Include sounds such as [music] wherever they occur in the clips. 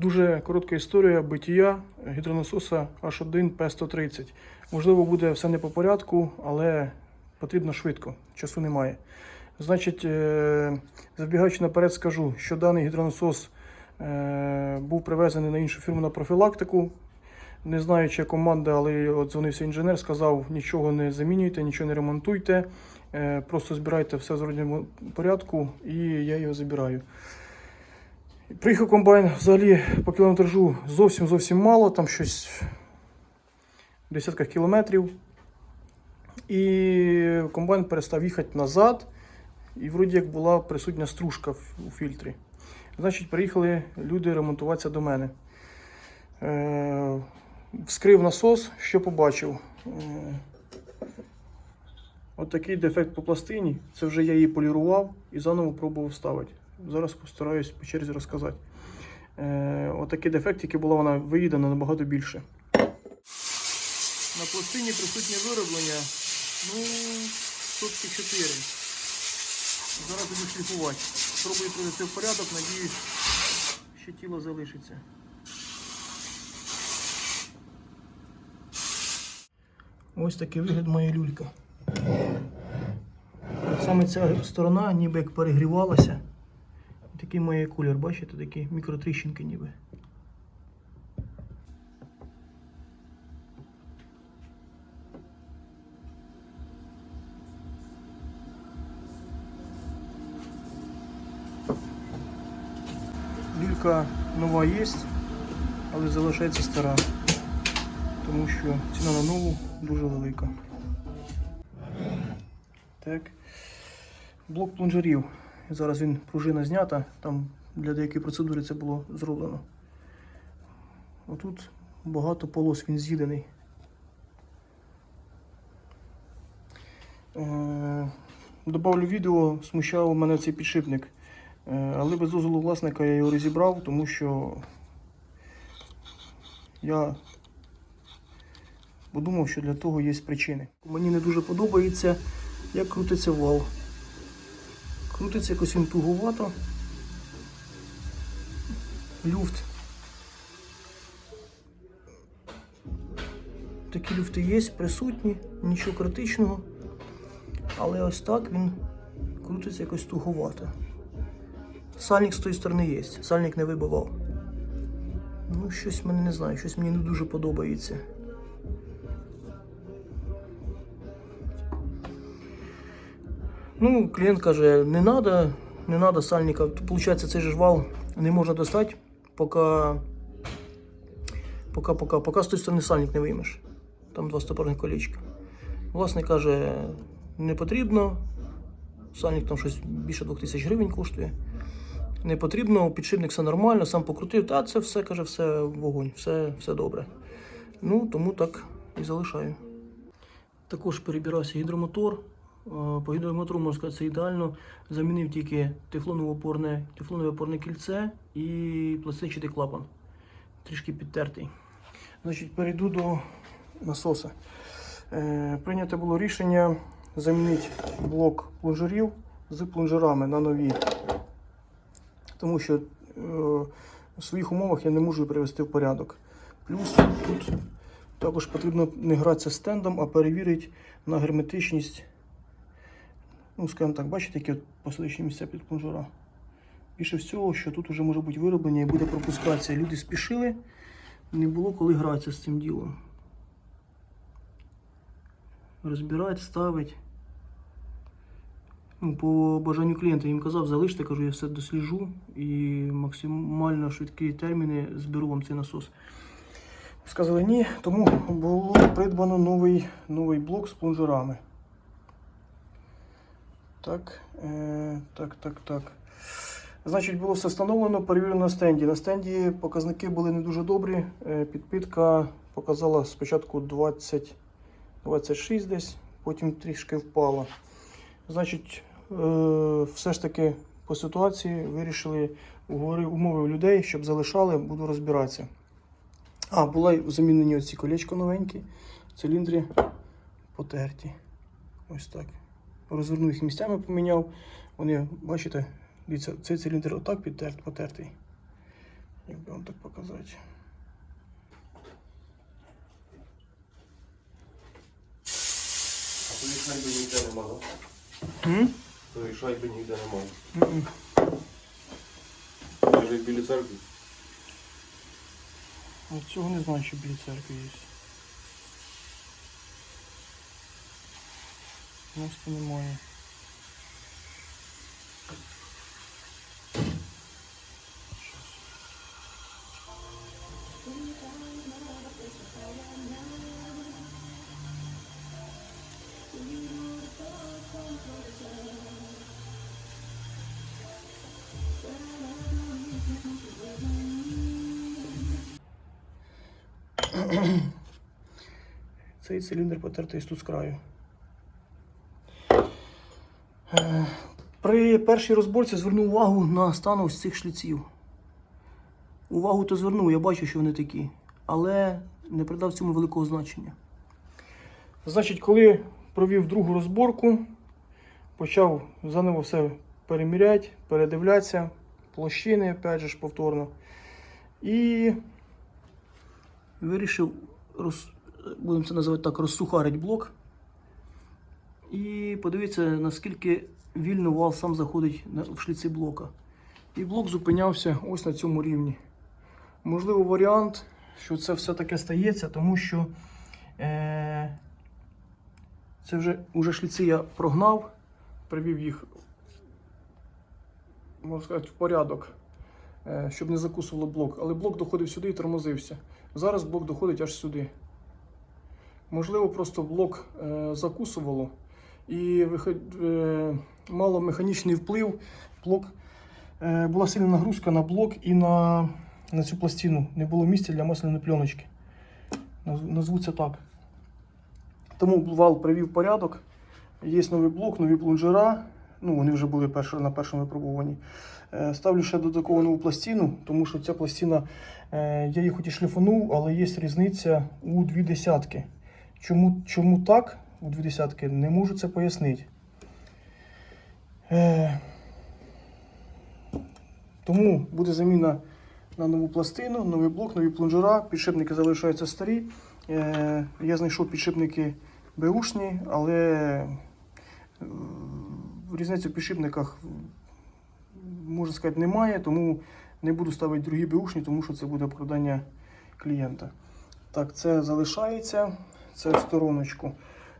Дуже коротка історія биття гідронасоса H1 P130. Можливо, буде все не по порядку, але потрібно швидко, часу немає. Значить, е, забігаючи наперед, скажу, що даний гідронасос е, був привезений на іншу фірму на профілактику. Не знаю, чи команда, але дзвонився інженер, сказав, нічого не замінюйте, нічого не ремонтуйте, е, просто збирайте все в зродному порядку, і я його забираю. Приїхав комбайн взагалі по кілометражу зовсім зовсім мало, там щось в десятках кілометрів. І комбайн перестав їхати назад, і вроді як була присутня стружка у фільтрі. Значить, приїхали люди ремонтуватися до мене. Е, вскрив насос, що побачив. Е, От такий дефект по пластині. Це вже я її полірував і заново пробував ставити. Зараз постараюсь по черзі розказати. Е, от дефект, який була вона виїдена набагато більше. На пластині присутнє вироблення ну, сотки 4. Зараз буду шліфувати. Спробую привести в порядок, надіюсь, що тіло залишиться. Ось такий вигляд має люлька. Саме ця сторона ніби як перегрівалася. Такий має колір, бачите, такі мікротріщинки ніби. Люлька нова є, але залишається стара, тому що ціна на нову дуже велика. Так. Блок плунжерів. Зараз він пружина знята, там для деякої процедури це було зроблено. Отут багато полос він з'їдений. Е, Добавлю відео, смущав мене цей підшипник. Е, Але без дозволу власника я його розібрав, тому що я подумав, що для того є причини. Мені не дуже подобається, як крутиться вал. Крутиться якось він туговато. Люфт. Такі люфти є, присутні, нічого критичного. Але ось так він крутиться якось туговато. Сальник з тої сторони є, сальник не вибивав. Ну, щось мене не знаю, щось мені не дуже подобається. Ну, клієнт каже, не треба, не треба сальника. Получається, цей же вал не можна достати, поки, поки, поки, поки з тої сторони сальник не виймеш. Там два стопорних колечка. Власник каже, не потрібно. Сальник там щось більше 2000 гривень коштує. Не потрібно, підшипник все нормально, сам покрутив. Та це все каже, все вогонь, все, все добре. Ну, тому так і залишаю. Також перебирався гідромотор. Е, По гідромотору, можна сказати, це ідеально. Замінив тільки тефлонове опорне, тефлонове опорне кільце і пластичний клапан. Трішки підтертий. Значить, перейду до насоса. Е, прийнято було рішення замінити блок плунжерів з плунжерами на нові. Тому що е, в своїх умовах я не можу привести в порядок. Плюс тут також потрібно не гратися стендом, а перевірити на герметичність. Ну, скажімо так, бачите, які от посадочні місця під плунжера. Більше всього, що тут вже може бути вироблення і буде пропускація. Люди спішили, не було коли гратися з цим ділом. Розбирати, ставити. Ну, по бажанню клієнта їм казав, залиште, кажу, я все досліджу і максимально швидкі терміни зберу вам цей насос. Сказали ні, тому було придбано новий, новий блок з плунжерами. Так, е, так, так, так. Значить, було все встановлено, перевірено на стенді. На стенді показники були не дуже добрі. Е, підпитка показала спочатку 20, 26 десь, потім трішки впала. Значить, е, все ж таки по ситуації вирішили умови людей, щоб залишали, буду розбиратися. А, були замінені оці колечко новенькі, циліндри потерті. Ось так. Розвернув їх місцями, поміняв. Вони, бачите, дивіться, цей циліндр отак підтерт, потертий. Як би вам так показати? Тої шайби ніде нема? Тої шайби ніде немає. Навіть біля церкви. Цього не знаю, що біля церкви є. Просто немає. Цей циліндр потертий тут з краю. При першій розборці звернув увагу на стан ось цих шліців. Увагу то звернув, я бачу, що вони такі, але не придав цьому великого значення. Значить, коли провів другу розборку, почав заново все переміряти, передивлятися, площини, опять же ж, повторно. І вирішив, роз... будемо це називати так, розсухарить блок. І подивіться, наскільки вільно вал сам заходить в шліці блока. І блок зупинявся ось на цьому рівні. Можливо, варіант, що це все таке стається, тому що е- це вже уже шліці я прогнав, привів їх, можна сказати, в порядок, е, щоб не закусувало блок. Але блок доходив сюди і тормозився. Зараз блок доходить аж сюди. Можливо, просто блок е, закусувало і е, мало механічний вплив. Блок, е, була сильна нагрузка на блок і на, на цю пластину. Не було місця для масляної пленочки. Наз- Назву це так. Тому вал привів порядок. Є новий блок, нові плунжера. Ну, вони вже були на першому випробуванні. Е, Ставлю ще додаткову нову пластину, тому що ця пластина, я її хоч і шліфанув, але є різниця у дві десятки. Чому, чому так у дві десятки, не можу це пояснити. Е, тому буде заміна на нову пластину, новий блок, нові плунжера. Підшипники залишаються старі. Е, я знайшов підшипники беушні, але е, різниці в підшипниках, можна сказати, немає, тому не буду ставити другі беушні, тому що це буде обкрадання клієнта. Так, це залишається, це в стороночку.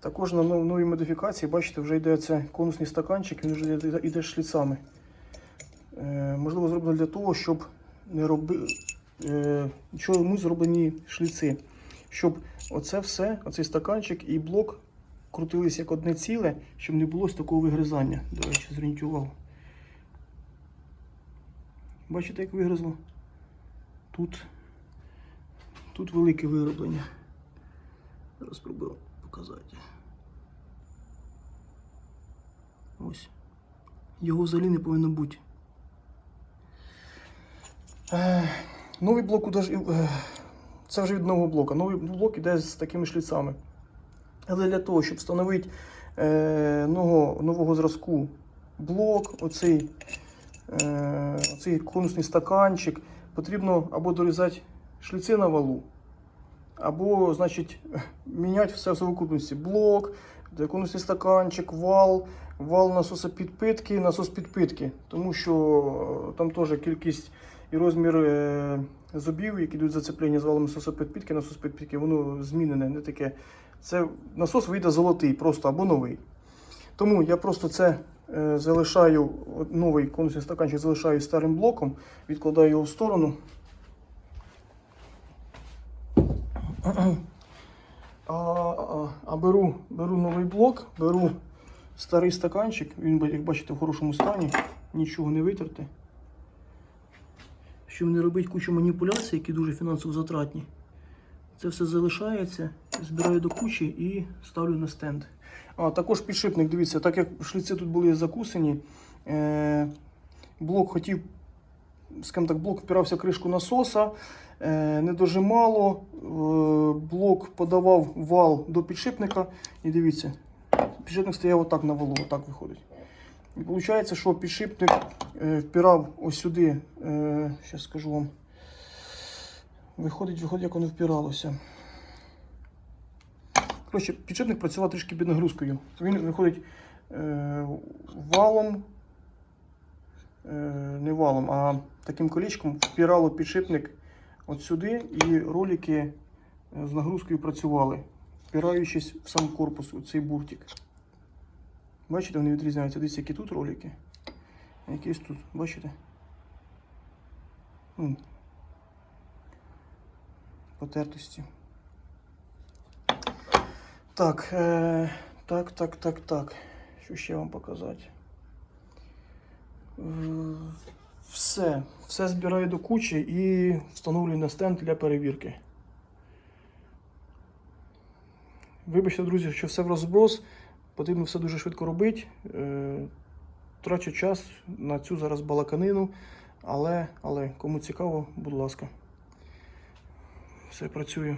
Також на новій модифікації, бачите, вже йде це конусний стаканчик, він вже йде, шліцами. Е, можливо, зроблено для того, щоб не роби... е, чому зроблені шліци. Щоб оце все, оцей стаканчик і блок крутились як одне ціле, щоб не було такого вигризання. До речі, зверніть увагу. Бачите, як вигризло? Тут, тут велике вироблення. Зараз спробую показати. Ось. Його взагалі не повинно бути. Е, новий блок е, це вже від нового блока. Новий блок іде з такими шліцами. Але для того, щоб встановити е, нового, нового зразку блок, оцей, оцей конусний стаканчик, потрібно або дорізати шліци на валу, або, значить, [laughs] міняти все в совокупності. Блок, конусний стаканчик, вал, вал насоса підпитки, насос підпитки. Тому що е, там теж кількість і розмір е, зубів, які йдуть зацеплення з валом насоса підпитки, насос підпитки, воно змінене, не таке. Це насос вийде золотий, просто або новий. Тому я просто це е, залишаю, новий конусний стаканчик залишаю старим блоком, відкладаю його в сторону. А, а, а беру, беру новий блок, беру старий стаканчик, він, як бачите, в хорошому стані, нічого не витерти. Щоб не робити кучу маніпуляцій, які дуже фінансово затратні. Це все залишається, збираю до кучі і ставлю на стенд. А також підшипник, дивіться, так як шліці тут були закусані, е, блок хотів, скажімо так, блок впирався в кришку насоса, не дожимало, е, блок подавав вал до підшипника. І дивіться, підшипник стояв отак на валу, отак виходить. І виходить, що підшипник е, впирав ось сюди, е, зараз скажу вам. Виходить, виходить, як воно впиралося. Коротше, підшипник працював трішки під нагрузкою. Він виходить е, валом, е, не валом, а таким колічком впирало підшипник от сюди, і ролики е, з нагрузкою працювали, впираючись в сам корпус, у цей буртик. Бачите, вони відрізняються. Дивіться, які тут ролики, а якісь тут. Бачите? М. Потертості. Так, е, так, так, так, так. Що ще вам показати? Все. Все збираю до кучі і встановлюю на стенд для перевірки. Вибачте, друзі, що все в розброс. Потрібно все дуже швидко робити. Е, трачу час на цю зараз балаканину. Але, але кому цікаво, будь ласка. Все працює.